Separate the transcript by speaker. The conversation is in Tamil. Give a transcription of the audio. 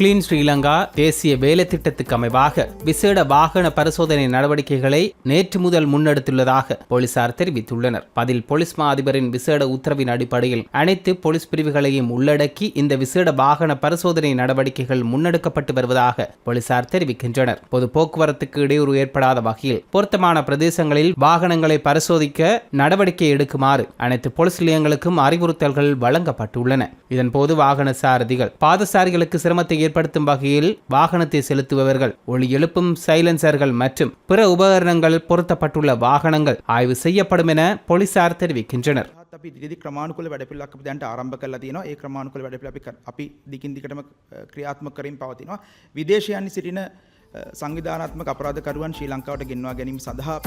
Speaker 1: கிளீன் ஸ்ரீலங்கா தேசிய வேலை திட்டத்துக்கு அமைவாக விசேட வாகன பரிசோதனை நடவடிக்கைகளை நேற்று முதல் முன்னெடுத்துள்ளதாக போலீசார் தெரிவித்துள்ளனர். பதில் போலீஸ் மா அதிபரின் விசேட உத்தரவின் அடிப்படையில் அனைத்து போலீஸ் பிரிவுகளையும் உள்ளடக்கி இந்த விசேட வாகன பரிசோதனை நடவடிக்கைகள் முன்னெடுக்கப்பட்டு வருவதாக போலீசார் தெரிவிக்கின்றனர். பொது போக்குவரத்துக்கு இடையூறு ஏற்படாத வகையில் பொருத்தமான பிரதேசங்களில் வாகனங்களை பரிசோதிக்க நடவடிக்கை எடுக்குமாறு அனைத்து போலீஸ் நிலையங்களுக்கும் அறிவுறுத்தல்கள் வழங்கப்பட்டுள்ளன. இதன்போது வாகன சாரதிகள் பாதசாரிகளுக்கு சிரமத்தை ஏற்படுத்தும் வகையில் வாகனத்தை செலுத்துபவர்கள் ஒளி எழுப்பும் சைலன்சர்கள் மற்றும் பிற உபகரணங்கள் பொருத்தப்பட்டுள்ள வாகனங்கள் ஆய்வு செய்யப்படும் என போலீசார் தெரிவிக்கின்றனர்
Speaker 2: ඒත් අපි දිදි ක්‍රමාණුකූල වැඩපිළිවෙලක් අපි දැන්ට ආරම්භ කරලා තියෙනවා. ඒ ක්‍රමාණුකූල වැඩපිළිවෙල අපි කර- අපි දිගින් දිගටම අ, ක්‍රියාත්මක කරමින් පවතිනවා. විදේශයන්හි සිටින අ, සංවිධානාත්මක අපරාධකරුවන් ශ්‍රී ලංකාවට ගෙන්වා ගැනීම සඳහා